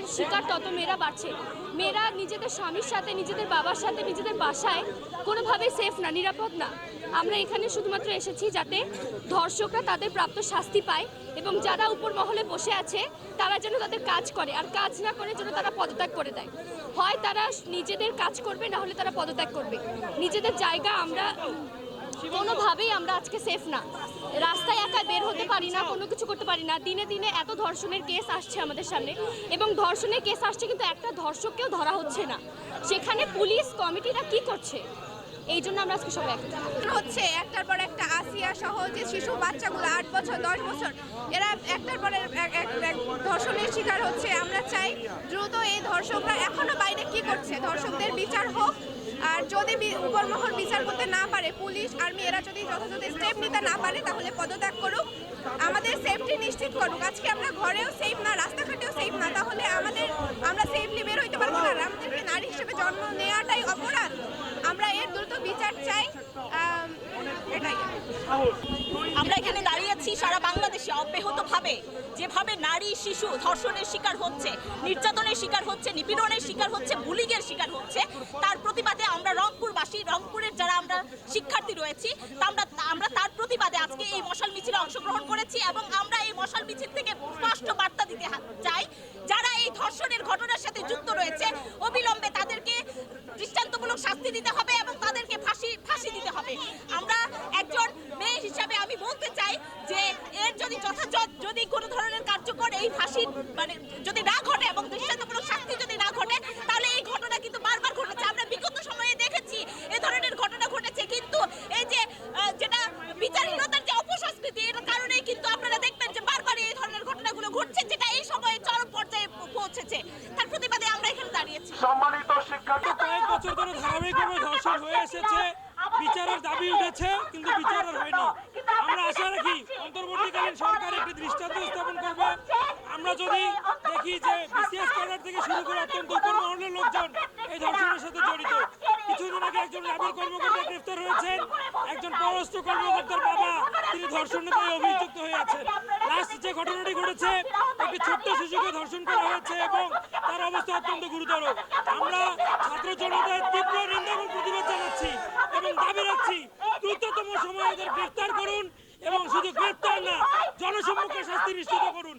ধর্ষণের শিকার তত মেয়েরা বাড়ছে। মেয়েরা নিজেদের স্বামীর সাথে, নিজেদের বাবার সাথে, নিজেদের বাসায় কোনোভাবেই সেফ না, নিরাপদ না। আমরা এখানে শুধুমাত্র এসেছি যাতে ধর্ষকরা তাদের প্রাপ্ত শাস্তি পায় এবং যারা উপর মহলে বসে আছে, তারা যেন তাদের কাজ করে। আর কাজ না করে যেন তারা পদত্যাগ করে দেয়। হয় তারা নিজেদের কাজ করবে, না হলে তারা পদত্যাগ করবে। নিজেদের জায়গা আমরা কোনোভাবেই আমরা আজকে সেফ না। রাস্তায় একা বের হতে পারি না, কোনো কিছু করতে পারি না। দিনে দিনে এত ধর্ষণের কেস আসছে আমাদের সামনে। এবং ধর্ষণের কেস আসছে কিন্তু একটা ধর্ষককেও ধরা হচ্ছে না। সেখানে পুলিশ, কমিটিরা কি করছে? এই জন্য আমরা আজকে সবাই হচ্ছে একটার পর একটা আসিয়া সহ যে শিশু, বাচ্চাগুলো আট বছর, দশ বছর, এরা একটার পর ধর্ষণের শিকার হচ্ছে। আমরা চাই দ্রুত এই ধর্ষকরা এখনও বাইরে কি করছে? ধর্ষকদের বিচার হোক। আর যদি উপরমহল বিচার করতে না পারে, পুলিশ, আর্মি, এরা যদি যথাযথ স্টেপ নিতে না পারে, তাহলে পদত্যাগ করুক। আমাদের সেফটি নিশ্চিত করুক। আজকে আমরা ঘরেও সেফ না, রাস্তাঘাটেও সেফ না। তাহলে আমাদের আমরা সেফলি বের হইতে পারব না। আমাদেরকে নারী হিসেবে জন্ম নেওয়াটাই অপরাধ। আমরা এর দ্রুত বিচার চাই। আমরা এখানে দাঁড়িয়ে আছি। সারা বাংলাদেশে অব্যাহতভাবে যেভাবে নারী, শিশু ধর্ষণের শিকার হচ্ছে, নির্যাতনের শিকার হচ্ছে, নিপীড়নের শিকার হচ্ছে, বুলিংয়ের শিকার হচ্ছে, তার প্রতিবাদে আমরা রংপুরবাসী, রংপুরের যারা আমরা শিক্ষার্থী রয়েছি, তা আমরা আমরা তার প্রতিবাদে আজকে এই মশাল মিছিলে অংশগ্রহণ করেছি এবং আমরা এই মশাল মিছিল থেকে স্পষ্ট বার্তা দিতে চাই। যারা এই ধর্ষণের ঘটনার সাথে যুক্ত রয়েছে, অবিলম্বে তাদেরকে দৃষ্টান্তমূলক শাস্তি দিতে হবে এবং তাদেরকে ফাঁসি ফাঁসি দিতে হবে আমরা একজন মেয়ে হিসাবে আমি বলতে চাই যে এর যদি যদি কোনো ধরনের কার্যকর এই ফাঁসি মানে যদি না ঘটে এবং দৃষ্টান্তমূলক শাস্তি যদি না ঘটে তাহলে এই ঘটনা কিন্তু বারবার ঘটেছে। আমরা বিগত সময়ে দেখেছি এ ধরনের ঘটনা ঘটেছে। কিন্তু এই যে যেটা বিচারহীনতার যে অপসংস্কৃতি এর কারণেই কিন্তু আপনারা দেখবেন যে বারবার এই ধরনের ঘটনাগুলো ঘটছে যেটা এই সময়ে চরম পর্যায়ে পৌঁছেছে। তার প্রতিবাদে আমরা এখানে দাঁড়িয়েছি। সম্মানিত শিক্ষার্থী কয়েক বছর ধরে ধারাবাহিকভাবে ধর্ষণ হয়ে এসেছে। বিচারের দাবি উঠেছে কিন্তু বিচার আর হয়নি আমরা আশা রাখি অন্তর্বর্তীকালীন সরকার একটি দৃষ্টান্ত স্থাপন করবে আমরা যদি দেখি যে বিসিএস ক্যাডার থেকে শুরু করে অত্যন্ত উপর মহলের লোকজন এই ধর্ষণের সাথে জড়িত। কিছুদিন আগে একজন র্যাবের কর্মকর্তা গ্রেফতার হয়েছেন। একজন পররাষ্ট্র কর্মকর্তার বাবা, তিনি ধর্ষণের দায়ে অভিযুক্ত হয়ে আছেন। লাস্ট যে ঘটনাটি ঘটেছে, একটি ছোট্ট শিশুকে ধর্ষণ করা হয়েছে এবং তার অবস্থা অত্যন্ত গুরুতর। আমরা ছাত্র জনতার তীব্র নিন্দা এবং প্রতিবাদ জানাচ্ছি এবং দাবি রাখছি, দ্রুততম সময়ে এদের গ্রেফতার করুন এবং শুধু গ্রেফতার না, জনসম্মুখে শাস্তি নিশ্চিত করুন।